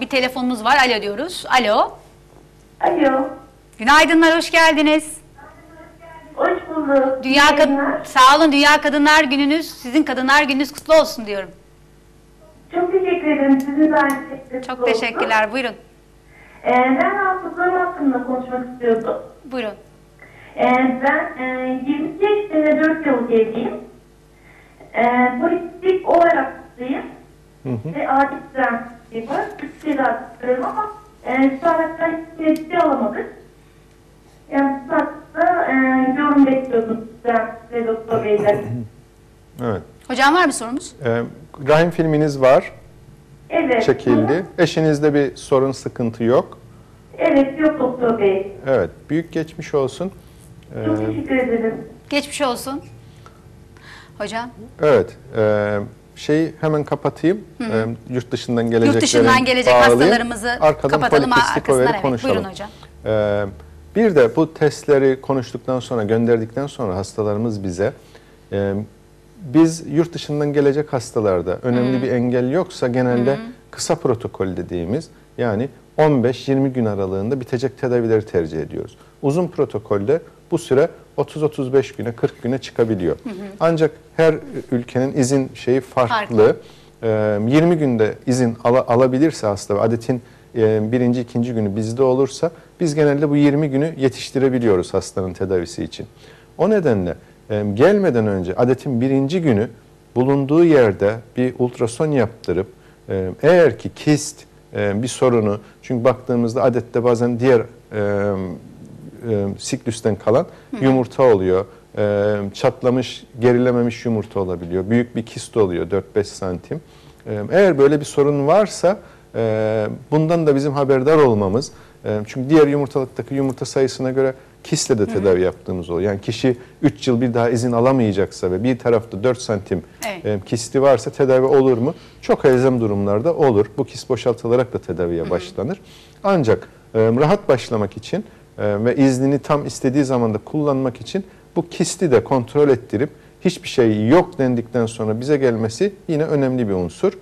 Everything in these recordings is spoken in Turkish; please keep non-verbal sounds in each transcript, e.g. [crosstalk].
Bir telefonumuz var. Alo diyoruz. Alo. Alo. Günaydınlar, hoş geldiniz. Hoş bulduk. Dünya İyi Kad yayınlar. Sağ olun Dünya Kadınlar Gününüz, sizin Kadınlar Gününüz kutlu olsun diyorum. Çok teşekkür ederim. Sizin de aynı şekilde Çok olsun. teşekkürler. Buyurun. Ee, ben hafızlarım hakkında konuşmak istiyordum. Buyurun. Ee, ben e, 22 yaşında 4 yıl evliyim. Ee, hastayım. Ve adil dirençliği var. Üç tedavi istiyorum ama e, şu ana kadar hiç ciddi alamadık. Yani bu saatte e, yorum bekliyordum sizden ve doktor beyler. [laughs] Evet. Hocam var mı sorumuz? Ee, rahim filminiz var, Evet. çekildi. Eşinizde bir sorun, sıkıntı yok. Evet yok doktor bey. Evet, büyük geçmiş olsun. Ee, Çok teşekkür ederim. Geçmiş olsun. Hocam, evet, e, şeyi hemen kapatayım. E, yurt dışından gelecekleri yurt dışından gelecek bağlayayım. hastalarımızı Arkadan kapatalım overi Evet, konuşalım. buyurun hocam. Ee, bir de bu testleri konuştuktan sonra, gönderdikten sonra hastalarımız bize e, biz yurt dışından gelecek hastalarda önemli bir engel yoksa genelde kısa protokol dediğimiz yani 15-20 gün aralığında bitecek tedavileri tercih ediyoruz. Uzun protokolde bu süre 30-35 güne 40 güne çıkabiliyor. Ancak her ülkenin izin şeyi farklı. Farklı. Ee, 20 günde izin ala- alabilirse hasta ve adetin e, birinci, ikinci günü bizde olursa biz genelde bu 20 günü yetiştirebiliyoruz hastanın tedavisi için. O nedenle e, gelmeden önce adetin birinci günü bulunduğu yerde bir ultrason yaptırıp e, eğer ki kist e, bir sorunu çünkü baktığımızda adette bazen diğer e, e, siklüsten kalan yumurta oluyor. E, çatlamış, gerilememiş yumurta olabiliyor. Büyük bir kist oluyor 4-5 santim. E, eğer böyle bir sorun varsa e, bundan da bizim haberdar olmamız. E, çünkü diğer yumurtalıktaki yumurta sayısına göre kistle de tedavi yaptığımız oluyor. Yani kişi 3 yıl bir daha izin alamayacaksa ve bir tarafta 4 santim Evet. e, kisti varsa tedavi olur mu? Çok elzem durumlarda olur. Bu kist boşaltılarak da tedaviye başlanır. Ancak e, rahat başlamak için ve iznini tam istediği zamanda kullanmak için bu kisti de kontrol ettirip hiçbir şey yok dendikten sonra bize gelmesi yine önemli bir unsur.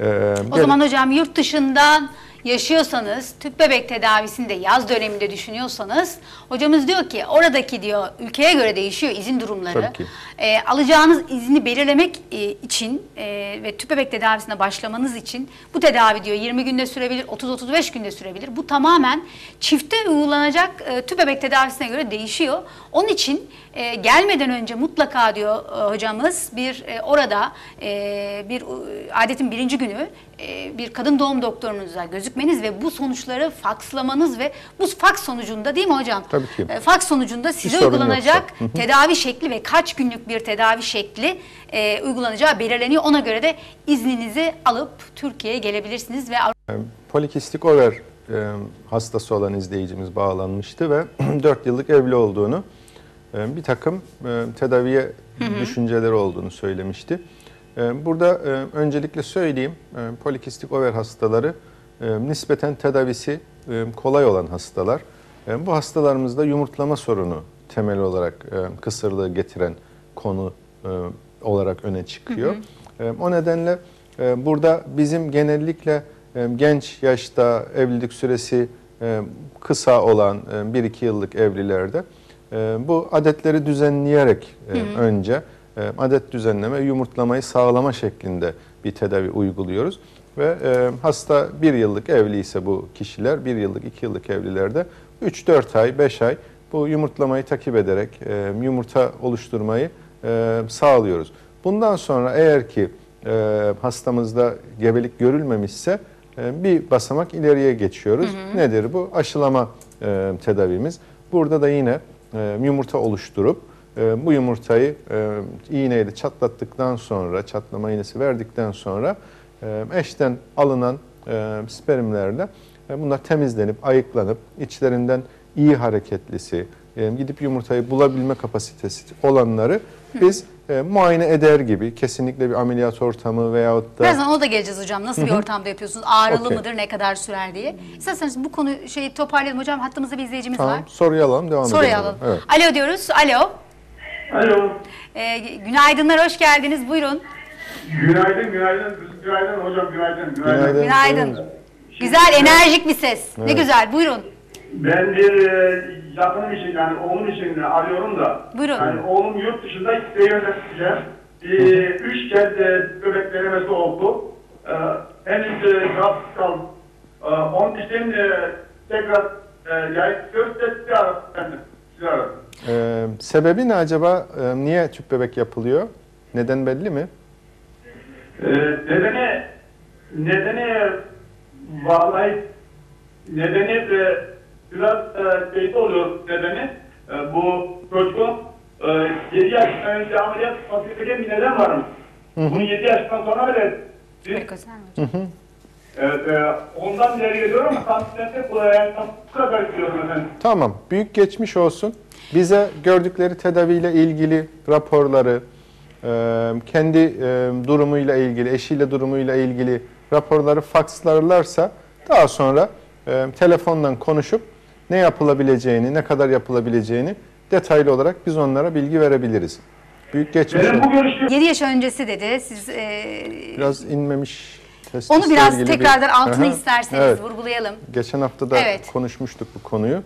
E, O gel- zaman hocam yurt dışından yaşıyorsanız, tüp bebek tedavisini de yaz döneminde düşünüyorsanız hocamız diyor ki oradaki diyor ülkeye göre değişiyor izin durumları. Ee, alacağınız izni belirlemek e, için e, ve tüp bebek tedavisine başlamanız için bu tedavi diyor 20 günde sürebilir, 30-35 günde sürebilir. Bu tamamen çifte uygulanacak e, tüp bebek tedavisine göre değişiyor. Onun için e, gelmeden önce mutlaka diyor e, hocamız bir e, orada e, bir e, adetin birinci günü e, bir kadın doğum doktorunuza gözükmeniz ve bu sonuçları fakslamanız ve bu faks sonucunda değil mi hocam? Tabii ki. E, faks sonucunda size uygulanacak. Hı hı. tedavi şekli ve kaç günlük bir tedavi şekli e, uygulanacağı belirleniyor. Ona göre de izninizi alıp Türkiye'ye gelebilirsiniz ve Polikistik over e, hastası olan izleyicimiz bağlanmıştı ve [clears throat] 4 yıllık evli olduğunu, e, bir takım e, tedaviye düşünceleri olduğunu söylemişti. E, burada e, öncelikle söyleyeyim, e, polikistik over hastaları e, nispeten tedavisi e, kolay olan hastalar. E, bu hastalarımızda yumurtlama sorunu temel olarak e, kısırlığı getiren konu e, olarak öne çıkıyor. E, o nedenle e, burada bizim genellikle e, genç yaşta evlilik süresi e, kısa olan 1-2 yıllık evlilerde e, bu adetleri düzenleyerek e, önce e, adet düzenleme, yumurtlamayı sağlama şeklinde bir tedavi uyguluyoruz. Ve e, hasta bir yıllık evli ise bu kişiler, bir yıllık, iki yıllık evlilerde 3-4 ay, 5 ay bu yumurtlamayı takip ederek e, yumurta oluşturmayı e, sağlıyoruz. Bundan sonra eğer ki e, hastamızda gebelik görülmemişse e, bir basamak ileriye geçiyoruz. Nedir bu? Aşılama e, tedavimiz. Burada da yine e, yumurta oluşturup e, bu yumurtayı e, iğneyle çatlattıktan sonra, çatlama iğnesi verdikten sonra eşten alınan e, spermlerle e, bunlar temizlenip, ayıklanıp içlerinden iyi hareketlisi, gidip yumurtayı bulabilme kapasitesi olanları biz e, muayene eder gibi kesinlikle bir ameliyat ortamı veyahut da birazdan ona da geleceğiz hocam. Nasıl bir ortamda yapıyorsunuz? Ağrılı Okey. mıdır? Ne kadar sürer diye. İsterseniz bu konu şeyi toparlayalım hocam. Hattımızda bir izleyicimiz tamam var. soruyu alalım devam Soruyu edelim. alalım. Evet. Alo diyoruz. Alo. Alo. Ee, günaydınlar, hoş geldiniz. Buyurun. Günaydın, günaydın. Günaydın hocam, günaydın. Günaydın. Günaydın. Günaydın. Güzel, enerjik bir ses. Ne Evet. güzel. Buyurun. Ben bir e, yakınım için yani oğlum için arıyorum da. Buyurun. Yani oğlum yurt dışında isteği yöneteceğim. E, üç kez e, bebek denemesi oldu. E, henüz e, rahatsız kaldım. E, onun için e, tekrar e, yani aradım. ben de, Sizi aradım. Ee, sebebi ne acaba? Ee, niye tüp bebek yapılıyor? Neden belli mi? E, nedeni nedeni vallahi nedeni e, biraz e, şeyde oluyor nedeni e, bu çocuğun e, 7 yaş önce ameliyat yapması bir neden var mı? Bunu 7 yaşından sonra bile biz evet, e, ondan ileri geliyorum ama tam size yani tam bu kadar biliyorum efendim. Tamam, büyük geçmiş olsun. Bize gördükleri tedaviyle ilgili raporları, kendi durumuyla ilgili, eşiyle durumuyla ilgili raporları fakslarlarsa daha sonra telefondan konuşup ne yapılabileceğini, ne kadar yapılabileceğini detaylı olarak biz onlara bilgi verebiliriz. Büyük geçmiş Benim bu olsun. görüşüm 7 yaş öncesi dedi. Siz e, Biraz inmemiş testisle onu biraz ilgili bir- tekrardan altını Aha, isterseniz evet. vurgulayalım. Geçen hafta da Evet. konuşmuştuk bu konuyu.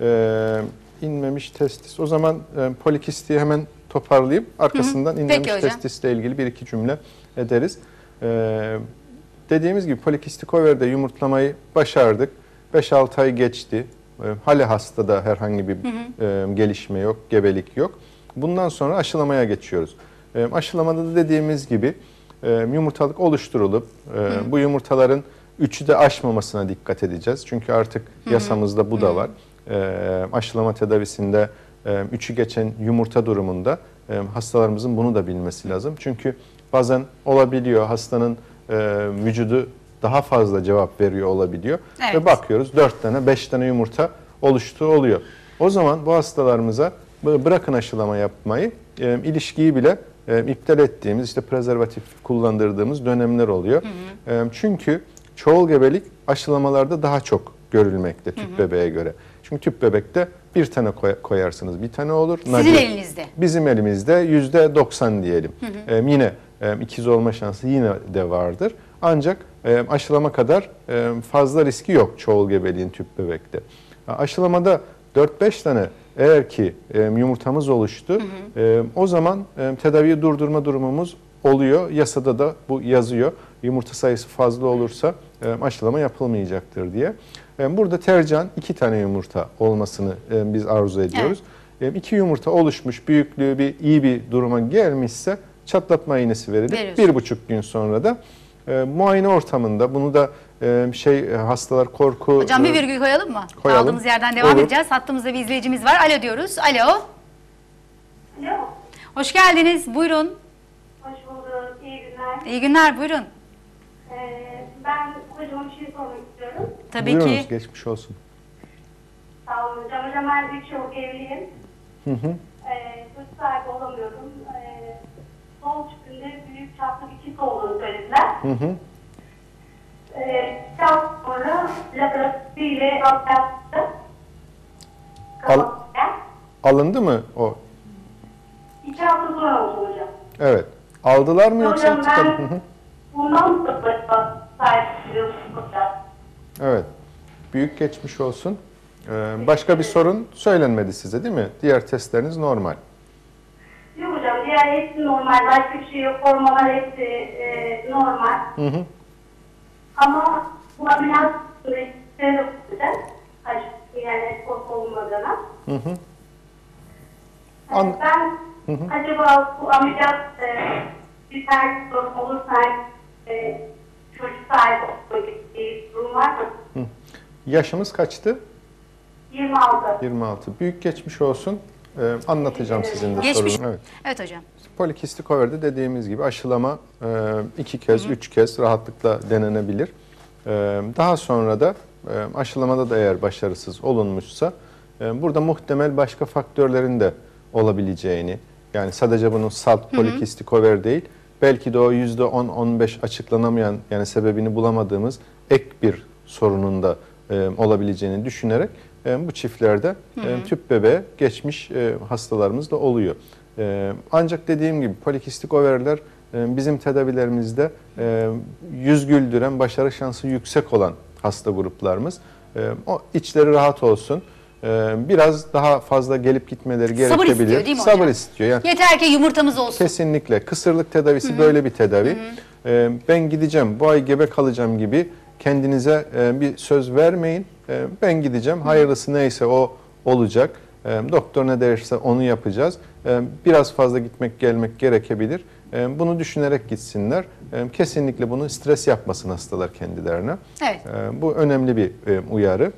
Ee, inmemiş testis. O zaman e, polikistiği hemen toparlayıp arkasından Peki hocam. testisle ilgili bir iki cümle ederiz. Ee, dediğimiz gibi polikistik overde yumurtlamayı başardık. 5-6 ay geçti. Ee, hali hastada herhangi bir e, gelişme yok, gebelik yok. Bundan sonra aşılamaya geçiyoruz. Ee, aşılamada da dediğimiz gibi e, yumurtalık oluşturulup e, bu yumurtaların üçü de aşmamasına dikkat edeceğiz. Çünkü artık yasamızda bu da var. E, aşılama tedavisinde e, üçü geçen yumurta durumunda hastalarımızın bunu da bilmesi lazım. Çünkü bazen olabiliyor hastanın vücudu daha fazla cevap veriyor olabiliyor. Evet. Ve bakıyoruz 4 tane 5 tane yumurta oluştuğu oluyor. O zaman bu hastalarımıza bı- bırakın aşılama yapmayı ilişkiyi bile iptal ettiğimiz işte prezervatif kullandırdığımız dönemler oluyor. E, çünkü çoğul gebelik aşılamalarda daha çok görülmekte tüp bebeğe göre. Çünkü tüp bebekte bir tane koy- koyarsınız bir tane olur. Sizin Nadir- elinizde. Bizim elimizde yüzde 90 diyelim. Ee, yine e, ikiz olma şansı yine de vardır. Ancak e, aşılama kadar e, fazla riski yok çoğul gebeliğin tüp bebekte. Aşılamada 4-5 tane eğer ki e, yumurtamız oluştu, e, o zaman e, tedaviyi durdurma durumumuz oluyor. Yasada da bu yazıyor. Yumurta sayısı fazla olursa e, aşılama yapılmayacaktır diye. Burada tercihen iki tane yumurta olmasını biz arzu ediyoruz. E, iki yumurta oluşmuş, büyüklüğü bir iyi bir duruma gelmişse çatlatma iğnesi verilir. Veriyoruz. Bir buçuk gün sonra da e, muayene ortamında bunu da e, şey hastalar korku Hocam bir e, virgül koyalım mı? koyalım. Kaldığımız yerden devam Olur. edeceğiz. Hattımızda bir izleyicimiz var. Alo diyoruz. Alo. Alo. Hoş geldiniz. Buyurun. Hoş bulduk. İyi günler. İyi günler. Buyurun. Ee, ben hocama bir şey sormak istiyorum. Tabii buyurunuz, ki. geçmiş olsun. Sağ olun hocam. Hocam ben bir çok evliyim. Hı hı. Ee, çocuk sahibi olamıyorum. Ee, sol üstünde büyük çaplı bir kit olduğunu söylediler. Hı hı. Ee, hafta sonra laboratuvarıyla yaptı. Al- Alındı mı o? İki hafta sonra oldu hocam. Evet. Aldılar mı yoksa? Hocam ben Hı hı. bundan sonra sahip. Evet. Büyük geçmiş olsun. Ee, başka bir sorun söylenmedi size değil mi? Diğer testleriniz normal. Yok hocam diğer hepsi normal. Başka bir şey yok. Hormonlar hepsi e, normal. Hı hı. Ama bu ameliyat süreçte olacak. Yani kos olmadığına. Hı hı. Yani An- ben acaba bu ameliyat e, bir ters sorun olursa e, çocuk sahibi bir durum var mı? Yaşımız kaçtı? 26. 26. Büyük geçmiş olsun. Ee, anlatacağım sizin de Geçmiş. sorunu. Evet. Evet hocam. Polikistik overde dediğimiz gibi aşılama e, iki kez, üç kez rahatlıkla denenebilir. E, daha sonra da e, aşılamada da eğer başarısız olunmuşsa e, burada muhtemel başka faktörlerin de olabileceğini, yani sadece bunun salt polikistik over değil, belki de o %10-15 açıklanamayan yani sebebini bulamadığımız ek bir sorunun da e, olabileceğini düşünerek e, bu çiftlerde e, tüp bebeğe geçmiş e, hastalarımız da oluyor. E, ancak dediğim gibi polikistik overler e, bizim tedavilerimizde e, yüz güldüren, başarı şansı yüksek olan hasta gruplarımız. E, o içleri rahat olsun. E, biraz daha fazla gelip gitmeleri gerekebilir. Sabır istiyor değil mi Sabır hocam? istiyor. Yani Yeter ki yumurtamız olsun. Kesinlikle. Kısırlık tedavisi böyle bir tedavi. Ee, ben gideceğim, bu ay gebe kalacağım gibi kendinize e, bir söz vermeyin. Ee, ben gideceğim, hayırlısı neyse o olacak. Ee, doktor ne derse onu yapacağız. Ee, biraz fazla gitmek gelmek gerekebilir. Ee, bunu düşünerek gitsinler. Ee, kesinlikle bunu stres yapmasın hastalar kendilerine. Evet. Ee, bu önemli bir e, uyarı.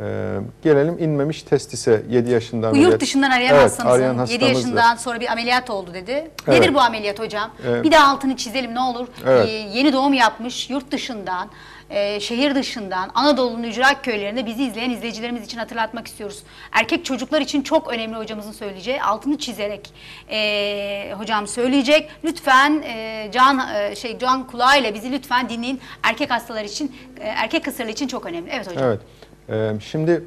Ee, gelelim inmemiş testise 7 yaşında Bu ameliyat. yurt dışından arayan Evet, hastamızın arayan 7 hastamızdı. yaşından sonra bir ameliyat oldu dedi. Evet. Nedir bu ameliyat hocam? Evet. Bir daha altını çizelim ne olur. Evet. Ee, yeni doğum yapmış yurt dışından, e, şehir dışından, Anadolu'nun ücra köylerinde bizi izleyen izleyicilerimiz için hatırlatmak istiyoruz. Erkek çocuklar için çok önemli hocamızın söyleyeceği altını çizerek e, hocam söyleyecek. Lütfen e, can e, şey can kulağıyla bizi lütfen dinleyin. Erkek hastalar için, e, erkek kısırlığı için çok önemli. Evet hocam. Evet. Ee, şimdi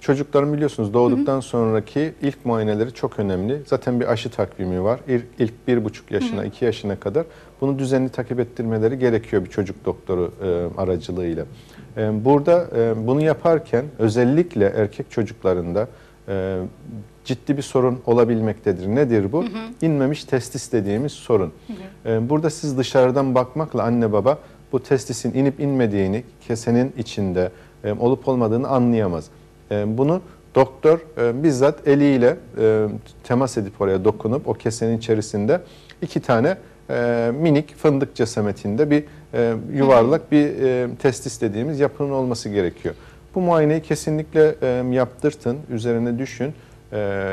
çocukların biliyorsunuz doğduktan sonraki ilk muayeneleri çok önemli. Zaten bir aşı takvimi var. İlk, ilk bir buçuk yaşına, iki yaşına kadar bunu düzenli takip ettirmeleri gerekiyor bir çocuk doktoru e, aracılığıyla. E, burada e, bunu yaparken özellikle erkek çocuklarında e, ciddi bir sorun olabilmektedir. Nedir bu? İnmemiş testis dediğimiz sorun. E, burada siz dışarıdan bakmakla anne baba bu testisin inip inmediğini, kesenin içinde e, olup olmadığını anlayamaz. E, bunu doktor e, bizzat eliyle e, temas edip oraya dokunup o kesenin içerisinde iki tane e, minik fındık cesametinde bir e, yuvarlak bir e, testis dediğimiz yapının olması gerekiyor. Bu muayeneyi kesinlikle e, yaptırtın, üzerine düşün. E,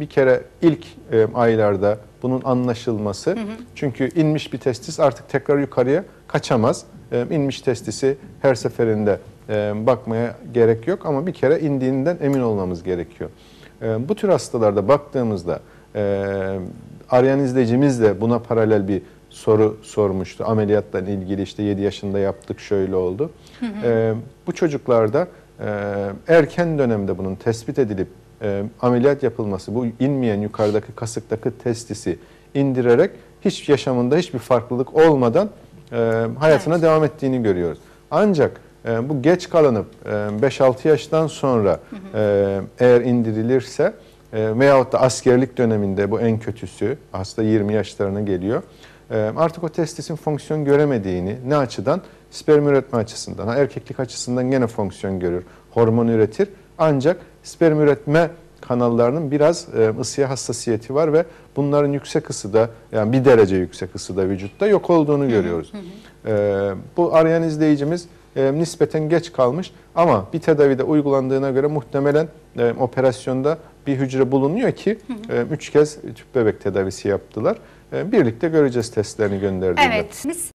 bir kere ilk e, aylarda bunun anlaşılması. Çünkü inmiş bir testis artık tekrar yukarıya kaçamaz. E, inmiş testisi her seferinde e, bakmaya gerek yok ama bir kere indiğinden emin olmamız gerekiyor. E, bu tür hastalarda baktığımızda e, arayan izleyicimiz de buna paralel bir soru sormuştu. Ameliyatla ilgili işte 7 yaşında yaptık şöyle oldu. E, bu çocuklarda e, erken dönemde bunun tespit edilip e, ameliyat yapılması, bu inmeyen yukarıdaki kasıktaki testisi indirerek hiç yaşamında hiçbir farklılık olmadan e, hayatına Evet. devam ettiğini görüyoruz. Ancak e, bu geç kalınıp e, 5-6 yaştan sonra e, eğer indirilirse e, veyahut da askerlik döneminde bu en kötüsü hasta 20 yaşlarına geliyor. E, artık o testisin fonksiyon göremediğini ne açıdan? Sperm üretme açısından. Ha, erkeklik açısından gene fonksiyon görür. Hormon üretir. Ancak sperm üretme kanallarının biraz e, ısıya hassasiyeti var ve bunların yüksek ısıda yani bir derece yüksek ısıda vücutta yok olduğunu görüyoruz. E, bu arayan izleyicimiz e, nispeten geç kalmış ama bir tedavide uygulandığına göre muhtemelen e, operasyonda bir hücre bulunuyor ki e, üç kez tüp bebek tedavisi yaptılar. E, birlikte göreceğiz testlerini gönderdiğinde. Evet. Biz